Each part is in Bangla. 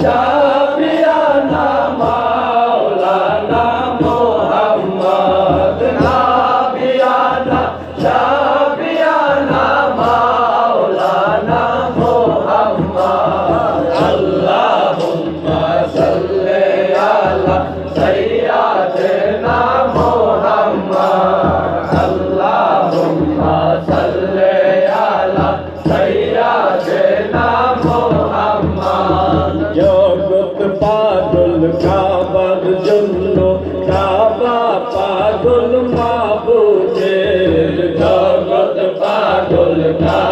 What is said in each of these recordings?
자. Allah.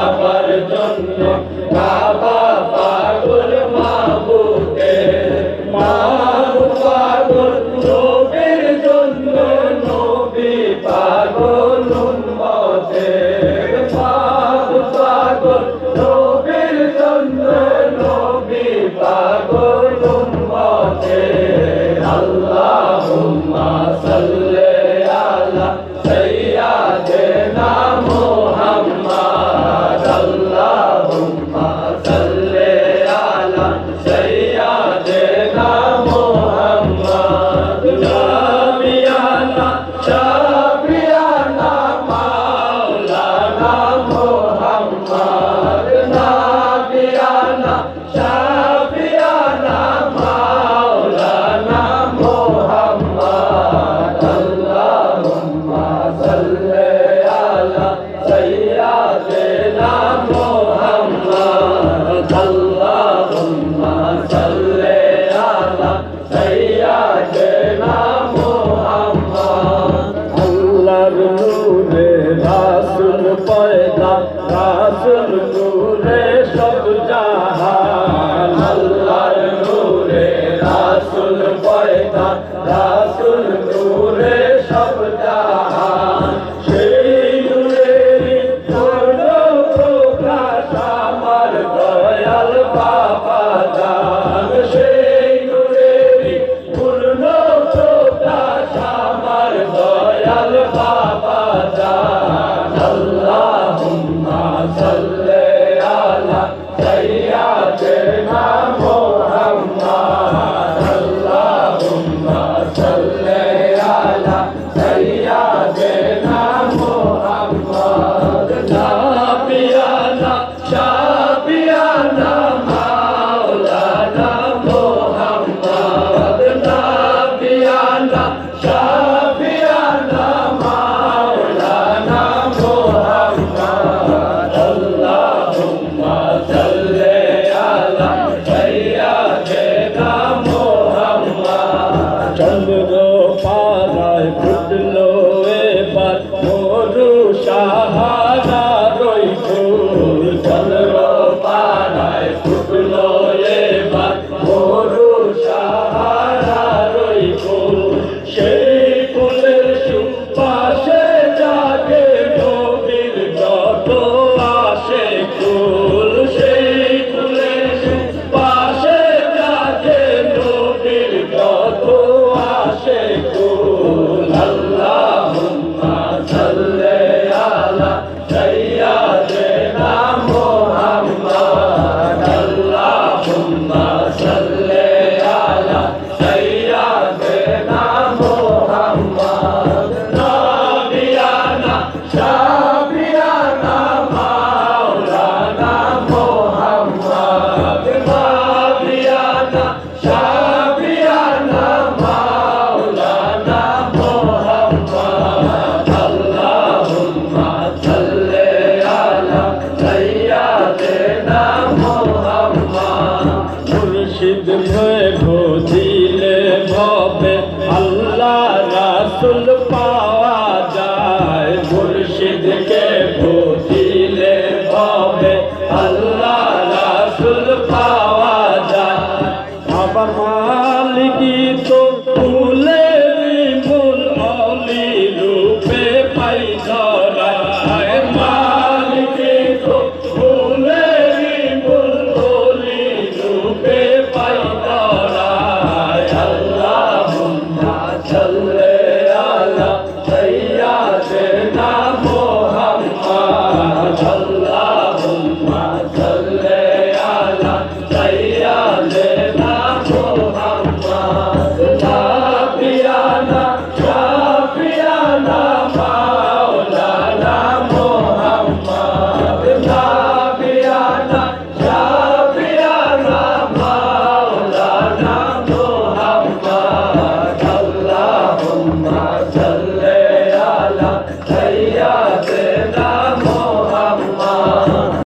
রাসূল ভবে আল্লাহ রাসুল পাওয়া যায়। মুর্শিদকে বুঝিলে ভবে আল্লাহ রাসুল পাওয়া যায়। আবার মালিকি তো